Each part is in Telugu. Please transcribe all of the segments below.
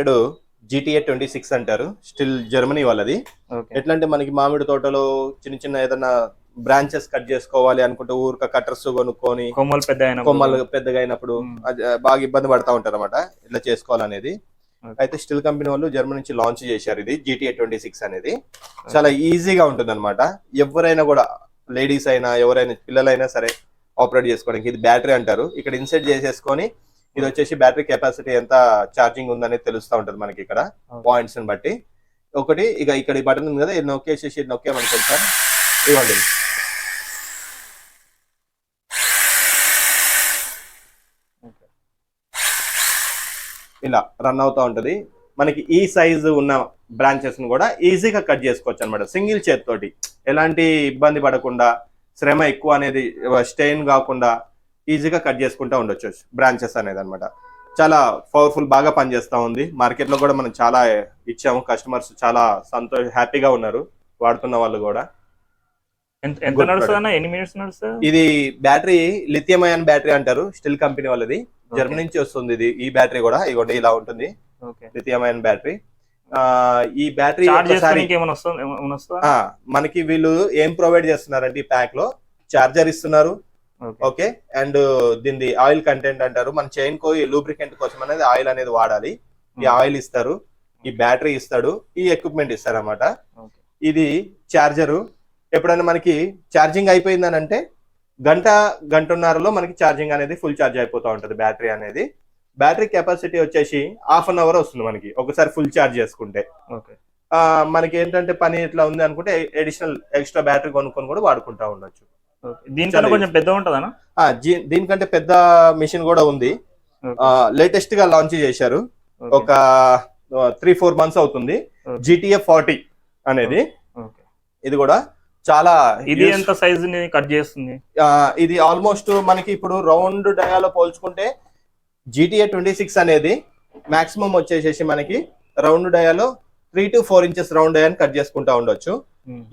ఇక్కడ జీటీఏ ట్వంటీ సిక్స్ అంటారు. స్టిల్ జర్మనీ వాళ్ళది. ఎట్లా అంటే మనకి మామిడి తోటలో చిన్న చిన్న ఏదైనా బ్రాంచెస్ కట్ చేసుకోవాలి అనుకుంటే ఊరిక కట్టర్స్ కొనుక్కొని కొమ్మలు పెద్ద కొమ్మలు పెద్దగా అయినప్పుడు బాగా ఇబ్బంది పడతా ఉంటారు అనమాట ఇట్లా చేసుకోవాలనేది. అయితే స్టిల్ కంపెనీ వాళ్ళు జర్మనీ నుంచి లాంచ్ చేశారు ఇది జీటీఏ ట్వంటీ సిక్స్ అనేది. చాలా ఈజీగా ఉంటుంది అనమాట ఎవరైనా కూడా లేడీస్ అయినా ఎవరైనా పిల్లలైనా సరే ఆపరేట్ చేసుకోవడానికి ఇది బ్యాటరీ అంటారు. ఇక్కడ ఇన్సెట్ చేసేసుకొని ఇది వచ్చేసి బ్యాటరీ కెపాసిటీ ఎంత ఛార్జింగ్ ఉందనేది తెలుస్తూ ఉంటుంది మనకి ఇక్కడ. పాయింట్స్ని బట్టి. ఒకటి ఇక ఇక్కడ ఈ బటన్ ఉంది కదా ఇది నొక్కేసేసి ఇది నొక్కేమనుకోండి సార్. ఇవ్వండి. ఇలా రన్ అవుతా ఉంటది. మనకి ఈ సైజు ఉన్న బ్రాంచెస్ను కూడా ఈజీగా కట్ చేసుకోవచ్చు అనమాట సింగిల్ చేతితోటి. ఎలాంటి ఇబ్బంది పడకుండా శ్రమ ఎక్కువ అనేది స్టెయిన్ కాకుండా ఈజీగా కట్ చేసుకుంటా ఉండొచ్చు. బ్రాంచెస్ అనేది అనమాట చాలా పవర్ఫుల్ బాగా పనిచేస్తా ఉంది. మార్కెట్లో కూడా మనం చాలా ఇచ్చాము. కస్టమర్స్ చాలా సంతోష హ్యాపీగా ఉన్నారు. వాడుతున్న వాళ్ళు కూడా. ఇది బ్యాటరీ లిథియం అయాన్ బ్యాటరీ అంటారు. స్టిల్ కంపెనీ వాళ్ళది. జర్మనీ నుంచి వస్తుంది ఇది. ఈ బ్యాటరీ కూడా ఇగోండి ఇలా ఉంటుంది. Lithium ion battery. ఈ బ్యాటరీ మనకి వీళ్ళు ఏం ప్రొవైడ్ చేస్తున్నారంటే ఈ ప్యాక్లో? చార్జర్ ఇస్తున్నారు. ఓకే. అండ్ దీనిది ఆయిల్ కంటెంట్ అంటారు. మన చైన్ కో లూబ్రికెంట్ కోసం అనేది ఆయిల్ అనేది వాడాలి. ఈ. ఆయిల్ ఇస్తారు. ఈ బ్యాటరీ ఇస్తాడు. ఈ ఎక్విప్మెంట్ ఇస్తారు అనమాట ఇది చార్జరు. ఎప్పుడైనా మనకి ఛార్జింగ్ అయిపోయిందని అంటే గంట గంటన్నరలో మనకి ఛార్జింగ్ అనేది ఫుల్ ఛార్జ్ అయిపోతూ ఉంటుంది బ్యాటరీ అనేది. బ్యాటరీ కెపాసిటీ వచ్చేసి హాఫ్ అన్ అవర్ వస్తుంది మనకి. ఒకసారి ఫుల్ ఛార్జ్ చేసుకుంటే. మనకి ఏంటంటే పని ఇట్లా ఉంది అనుకుంటే ఎడిషనల్ ఎక్స్ట్రా బ్యాటరీ కొనుక్కొని కూడా వాడుకుంటా ఉండొచ్చు. దీనికన్నా కొంచెం పెద్ద జీ- దీనికంటే పెద్ద మిషన్ కూడా ఉంది. లేటెస్ట్గా లాంచ్ చేశారు. ఒక త్రీ ఫోర్ మంత్స్ అవుతుంది. జిటిఎఫ్ ఫార్టీ అనేది. ఇది కూడా చాలా ఇది ఎంత సైజ్ని కట్ చేస్తుంది? ఇది ఆల్మోస్ట్ మనకి ఇప్పుడు రౌండ్ డయాలో పోల్చుకుంటే జీటీఏ ట్వంటీ సిక్స్ అనేది మాక్సిమం వచ్చేసేసి మనకి round డయాలో three to four inches round డయాని cut చేసుకుంటా ఉండొచ్చు.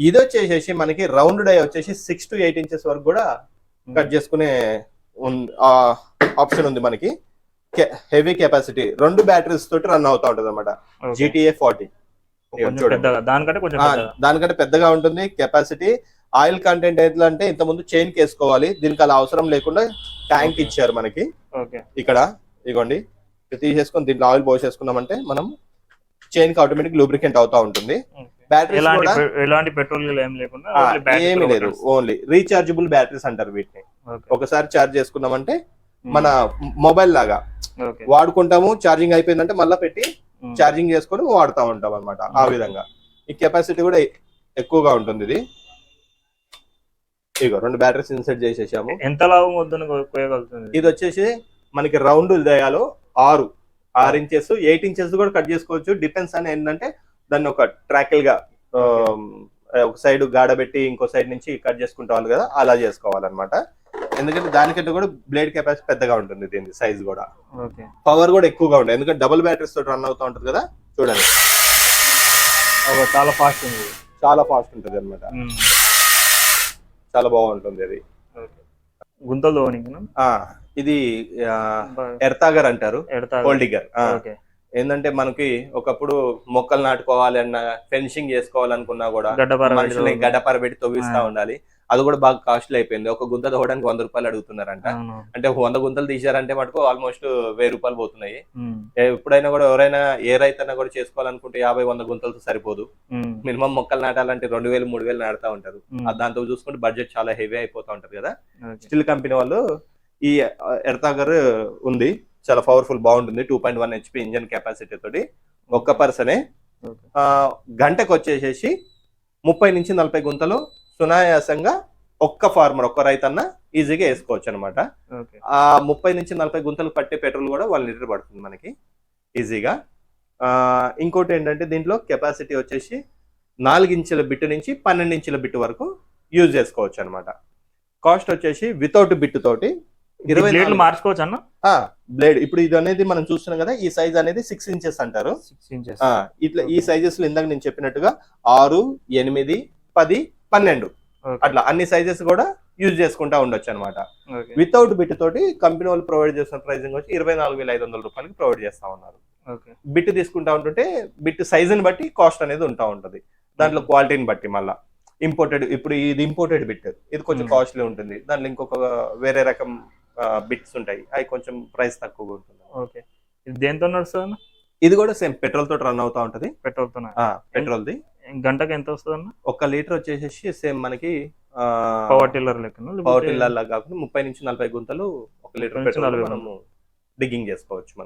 ఇది వచ్చేసేసి మనకి రౌండ్ డై వచ్చేసి సిక్స్ టు ఎయిట్ ఇంచెస్ వరకు కూడా కట్ చేసుకునే ఆప్షన్ ఉంది మనకి. హెవీ కెపాసిటీ రెండు బ్యాటరీస్ తోటి రన్ అవుతా ఉంటది అనమాట. జీటీఏ ఫార్టీ దానికంటే కొంచెం పెద్దగా. దానికంటే పెద్దగా ఉంటుంది. కెపాసిటీ ఆయిల్ కంటెంట్ ఎట్లా అంటే ఇంత ముందు చైన్కి వేసుకోవాలి దీనికి అలా అవసరం లేకుండా ట్యాంక్ ఇచ్చారు మనకి. ఇక్కడ ఇగోండి. తీసేసుకొని దీంట్లో ఆయిల్ పోసేసుకున్నామంటే మనం చైన్కి ఆటోమేటిక్ లూబ్రికెంట్ అవుతా ఉంటుంది. ఎలాంటి పెట్రోల్ ఏం లేకుండా ఏమీ లేదు ఓన్లీ రీఛార్జబుల్ బ్యాటరీస్ అంటారు వీటిని. ఒకసారి ఛార్జ్ చేసుకున్నామంటే. మన మొబైల్ లాగా. వాడుకుంటాము ఛార్జింగ్ అయిపోయిందంటే మళ్ళీ పెట్టి. ఛార్జింగ్ చేసుకొని వాడుతూ ఉంటాం అనమాట ఆ విధంగా. ఈ కెపాసిటీ కూడా ఎక్కువగా ఉంటుంది ఇది. ఇగో రెండు బ్యాటరీస్ ఇన్సెట్ చేసేసాము. ఎంత లాభం వద్దని ఇది వచ్చేసి మనకి రౌండ్ దయాలో ఆరు. ఆరు ఇంచెస్ ఎయిట్ ఇంచెస్ కూడా కట్ చేసుకోవచ్చు. డిపెండ్స్ అని ఏంటంటే దాన్ని ఒక ట్రాకిల్గా ఆ, ఒక సైడ్ గాడబెట్టి ఇంకో సైడ్ నుంచి కట్ చేసుకుంటావాలి కదా అలా చేసుకోవాలన్నమాట. ఎందుకంటే దానికంటే కూడా బ్లేడ్ కెపాసిటీ పెద్దగా ఉంటుంది దీని సైజ్ కూడా. పవర్ కూడా ఎక్కువగా ఉంటుంది ఎందుకంటే డబుల్ బ్యాటరీస్ తోటి రన్ అవుతూ ఉంటుంది కదా చూడండి. చాలా ఫాస్ట్ ఉంది. చాలా ఫాస్ట్ ఉంటుంది అనమాట. చాలా బాగుంటుంది అది. గుంతలు ఇది ఎర్తాగర్ అంటారు హోల్డిగర్. ఓకే. ఏంటంటే మనకి ఒకప్పుడు మొక్కలు నాటుకోవాలి అన్న ఫెన్సింగ్ చేసుకోవాలనుకున్నా కూడా మనుషుల్ని పెట్టి గడ్డపార పెట్టి తవ్విస్తా. ఉండాలి. అది కూడా బాగా కాస్ట్లీ అయిపోయింది. ఒక గుంత తవ్వడానికి వంద రూపాయలు అడుగుతున్నారంట. అంటే వంద గుంతలు తీశారంటే మటుకు ఆల్మోస్ట్ వెయ్యి రూపాయలు పోతున్నాయి. ఎప్పుడైనా కూడా ఎవరైనా ఏ రైతన్నా కూడా చేసుకోవాలనుకుంటే యాభై వంద గుంతలతో సరిపోదు. మినిమం మొక్కలు నాటాలంటే రెండు వేలు మూడు వేలు నాటుతా ఉంటారు. దాంతో చూసుకుంటే బడ్జెట్ చాలా హెవీ అయిపోతా ఉంటది కదా. స్టిల్ కంపెనీ వాళ్ళు ఈ ఎర్తాగర్ ఉంది. చాలా పవర్ఫుల్ బాగుంటుంది. Two point one HP engine capacity తోటి ఒక్క పర్సనే గంటకు వచ్చేసేసి ముప్పై నుంచి నలభై గుంతలు సునాయాసంగా ఒక్క ఫార్మర్ ఒక్క రైతన్న ఈజీగా వేసుకోవచ్చు అనమాట. ఆ ముప్పై నుంచి నలభై గుంతలు పట్టే పెట్రోల్ కూడా వన్ లీటర్ పడుతుంది మనకి ఈజీగా. ఆ, ఇంకోటి ఏంటంటే దీంట్లో కెపాసిటీ వచ్చేసి నాలుగు ఇంచుల బిట్టు నుంచి పన్నెండు ఇంచుల బిట్టు వరకు యూజ్ చేసుకోవచ్చు అనమాట కాస్ట్ వచ్చేసి వితౌట్ బిట్టు తోటి ఇరవై మార్చుకోవచ్చు అన్న? బ్లేడ్ ఇప్పుడు ఇది అనేది మనం చూస్తున్నాం కదా ఈ సైజ్ అనేది సిక్స్ ఇంచెస్ అంటారు. సిక్స్ ఇంచెస్ ఆ, ఇట్లా ఈ సైజెస్లో ఇందాక నేను చెప్పినట్టుగా ఆరు ఎనిమిది పది పన్నెండు. అట్లా అన్ని సైజెస్ కూడా యూజ్ చేసుకుంటా ఉండొచ్చు అనమాట వితౌట్ బిట్ తోటి కంపెనీ వాళ్ళు ప్రొవైడ్ చేస్తున్న ప్రైసింగ్ వచ్చి ఇరవై నాలుగు వేల ఐదు వందల రూపాయలకి ప్రొవైడ్ చేస్తా ఉన్నారు. బిట్ తీసుకుంటా ఉంటుంటే బిట్ సైజుని బట్టి కాస్ట్ అనేది ఉంటా ఉంటది. దాంట్లో క్వాలిటీని బట్టి మళ్ళా. ఇంపోర్టెడ్ ఇప్పుడు ఇది ఇంపోర్టెడ్ బిట్ ఇది కొంచెం Hmm. కాస్ట్లీ ఉంటుంది. దాంట్లో ఇంకొక వేరే రకం బిట్స్ ఉంటాయి. అవి కొంచెం ప్రైస్ తక్కువగా ఉంటుంది. ఓకే. ఇది దేంతో నడుస్తుంది ఇది కూడా సేమ్ పెట్రోల్ తోటి రన్ అవుతా ఉంటది. పెట్రోల్తో పెట్రోల్ ది గంటకి ఎంత వస్తుంది అన్న ఒక లీటర్ వచ్చేసేసి సేమ్ మనకి పవర్ టిల్లర్ లెక్కన పవర్ టిల్లర్ లాగా కాకుండా ముప్పై నుంచి నలభై గుంతలు ఒక లీటర్ పెట్రోల్ మనము డిగ్గింగ్ చేసుకోవచ్చు మనం.